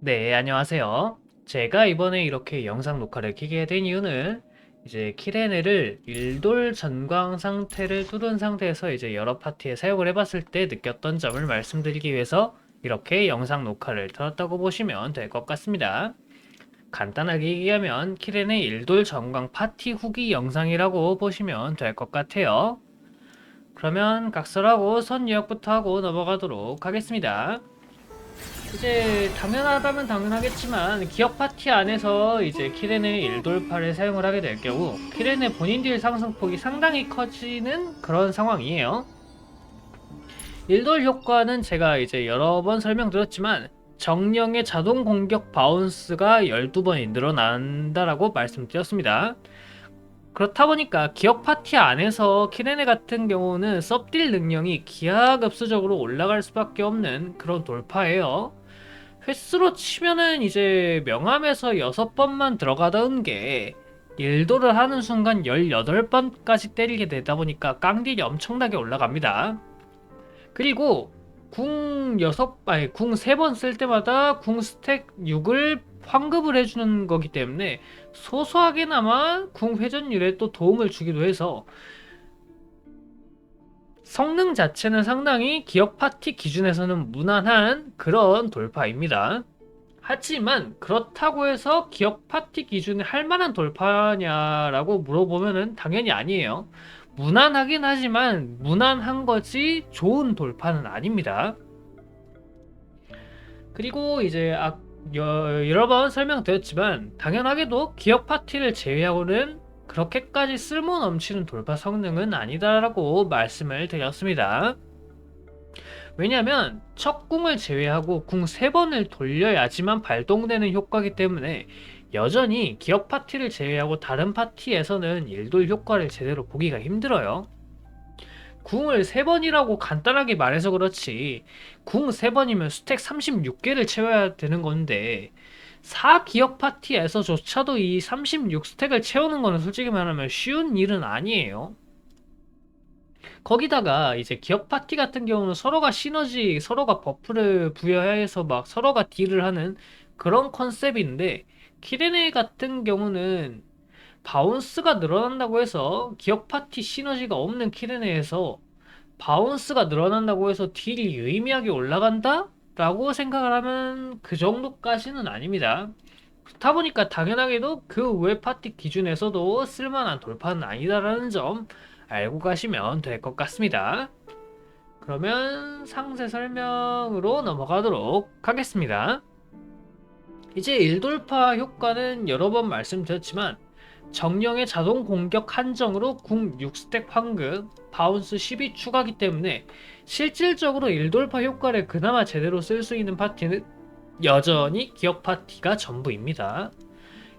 네, 안녕하세요. 제가 이번에 이렇게 영상 녹화를 켜게 된 이유는 이제 키레네를 일돌 전광 상태를 뚫은 상태에서 이제 여러 파티에 사용을 해봤을 때 느꼈던 점을 말씀드리기 위해서 이렇게 영상 녹화를 들었다고 보시면 될 것 같습니다. 간단하게 얘기하면 키레네 일돌 전광 파티 후기 영상이라고 보시면 될 것 같아요. 그러면 각설하고 선 요약부터 하고 넘어가도록 하겠습니다. 이제 당연하다면 당연하겠지만 기억 파티 안에서 이제 키렌의 일돌파를 사용을 하게 될 경우 키렌의 본인 딜 상승폭이 상당히 커지는 그런 상황이에요. 일돌 효과는 제가 이제 여러 번 설명드렸지만 정령의 자동 공격 바운스가 12번이 늘어난다라고 말씀드렸습니다. 그렇다 보니까 기억 파티 안에서 키레네 같은 경우는 섭딜 능력이 기하급수적으로 올라갈 수밖에 없는 그런 돌파예요. 횟수로 치면은 이제 명함에서 6번만 들어가던 게 일도를 하는 순간 18번까지 때리게 되다 보니까 깡딜이 엄청나게 올라갑니다. 그리고 궁 6, 아니 궁 3번 쓸 때마다 궁 스택 6을 환급을 해주는 거기 때문에 소소하게나마 궁 회전율에 또 도움을 주기도 해서 성능 자체는 상당히 기억 파티 기준에서는 무난한 그런 돌파입니다. 하지만 그렇다고 해서 기억 파티 기준에 할 만한 돌파냐라고 물어보면은 당연히 아니에요. 무난하긴 하지만 무난한 거지 좋은 돌파는 아닙니다. 그리고 이제 아, 여, 여러 번 설명드렸지만 당연하게도 기억 파티를 제외하고는 그렇게까지 쓸모 넘치는 돌파 성능은 아니다라고 말씀을 드렸습니다. 왜냐하면 첫 궁을 제외하고 궁 3번을 돌려야지만 발동되는 효과이기 때문에 여전히 기억 파티를 제외하고 다른 파티에서는 일돌 효과를 제대로 보기가 힘들어요. 궁을 3번이라고 간단하게 말해서 그렇지 궁 3번이면 스택 36개를 채워야 되는 건데 4기억 파티에서조차도 이 36스택을 채우는 거는 솔직히 말하면 쉬운 일은 아니에요. 거기다가 이제 기억 파티 같은 경우는 서로가 시너지, 서로가 버프를 부여해서 막 서로가 딜을 하는 그런 컨셉인데 키레네 같은 경우는 바운스가 늘어난다고 해서 기억 파티 시너지가 없는 키레네에서 바운스가 늘어난다고 해서 딜이 유의미하게 올라간다? 라고 생각을 하면 그 정도까지는 아닙니다. 그렇다 보니까 당연하게도 그 외 파티 기준에서도 쓸만한 돌파는 아니다라는 점 알고 가시면 될 것 같습니다. 그러면 상세 설명으로 넘어가도록 하겠습니다. 이제 일돌파 효과는 여러 번 말씀드렸지만 정령의 자동 공격 한정으로 궁 6스택 황금, 바운스 12 추가기 때문에 실질적으로 일돌파 효과를 그나마 제대로 쓸 수 있는 파티는 여전히 기억 파티가 전부입니다.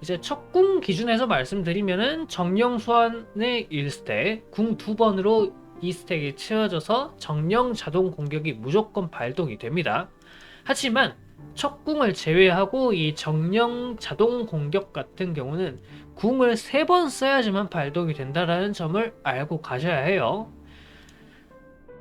이제 첫 궁 기준에서 말씀드리면은 정령 소환의 1스택, 궁두 번으로 2스택이 채워져서 정령 자동 공격이 무조건 발동이 됩니다. 하지만 첫 궁을 제외하고 이 정령 자동 공격 같은 경우는 궁을 세 번 써야지만 발동이 된다라는 점을 알고 가셔야 해요.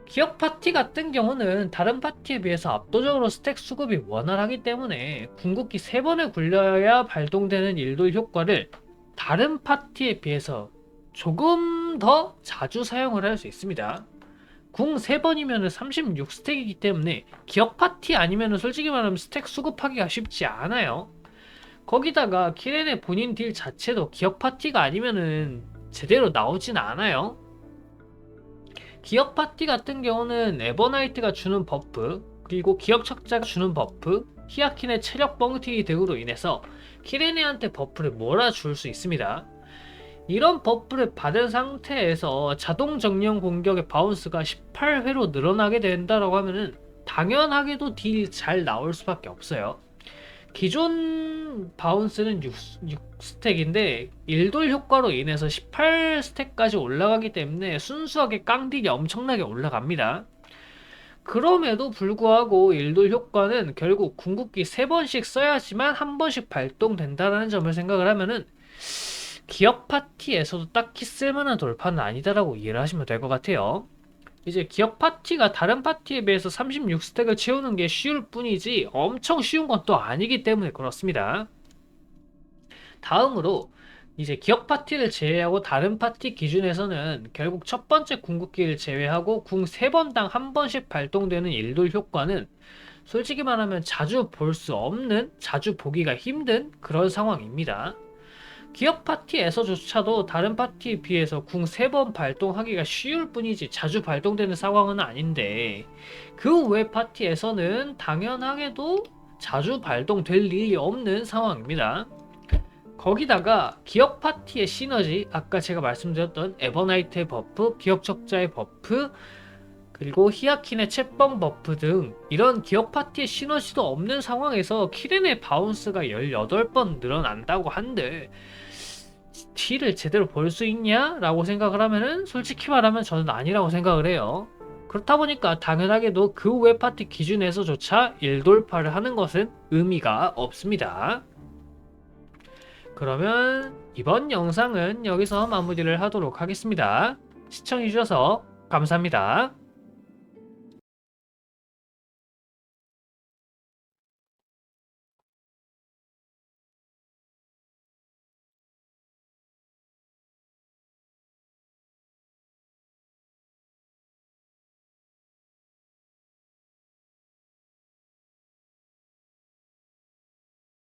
기억 파티 같은 경우는 다른 파티에 비해서 압도적으로 스택 수급이 원활하기 때문에 궁극기 3번을 굴려야 발동되는 일돌 효과를 다른 파티에 비해서 조금 더 자주 사용을 할 수 있습니다. 궁 3번이면 36스택이기 때문에 기억 파티 아니면 솔직히 말하면 스택 수급하기가 쉽지 않아요. 거기다가 키렌의 본인 딜 자체도 기억 파티가 아니면은 제대로 나오진 않아요. 기억 파티 같은 경우는 에버나이트가 주는 버프, 그리고 기억 척자가 주는 버프, 히아킨의 체력 뻥튀기 등으로 인해서 키레네한테 버프를 몰아줄 수 있습니다. 이런 버프를 받은 상태에서 자동 정령 공격의 바운스가 18회로 늘어나게 된다라고 하면은 당연하게도 딜이 잘 나올 수밖에 없어요. 기존 바운스는 6, 6스택인데 일돌 효과로 인해서 18스택까지 올라가기 때문에 순수하게 깡딜이 엄청나게 올라갑니다. 그럼에도 불구하고 일돌 효과는 결국 궁극기 3번씩 써야지만 한 번씩 발동된다는 점을 생각을 하면은 기억 파티에서도 딱히 쓸만한 돌파는 아니다라고 이해를 하시면 될 것 같아요. 이제 기억 파티가 다른 파티에 비해서 36스택을 채우는 게 쉬울 뿐이지 엄청 쉬운 건 또 아니기 때문에 그렇습니다. 다음으로 이제 기억 파티를 제외하고 다른 파티 기준에서는 결국 첫 번째 궁극기를 제외하고 궁 3번당 한 번씩 발동되는 일돌 효과는 솔직히 말하면 자주 볼 수 없는, 자주 보기가 힘든 그런 상황입니다. 기억 파티에서조차도 다른 파티에 비해서 궁 3번 발동하기가 쉬울 뿐이지 자주 발동되는 상황은 아닌데 그 외 파티에서는 당연하게도 자주 발동될 일이 없는 상황입니다. 거기다가 기억 파티의 시너지, 아까 제가 말씀드렸던 에버나이트의 버프, 기억 척자의 버프, 그리고 히아킨의 채뻥 버프 등 이런 기억 파티의 시너지도 없는 상황에서 키렌의 바운스가 18번 늘어난다고 한들 T를 제대로 볼 수 있냐? 라고 생각을 하면은 솔직히 말하면 저는 아니라고 생각을 해요. 그렇다 보니까 당연하게도 그 외 파티 기준에서조차 일돌파를 하는 것은 의미가 없습니다. 그러면 이번 영상은 여기서 마무리를 하도록 하겠습니다. 시청해주셔서 감사합니다.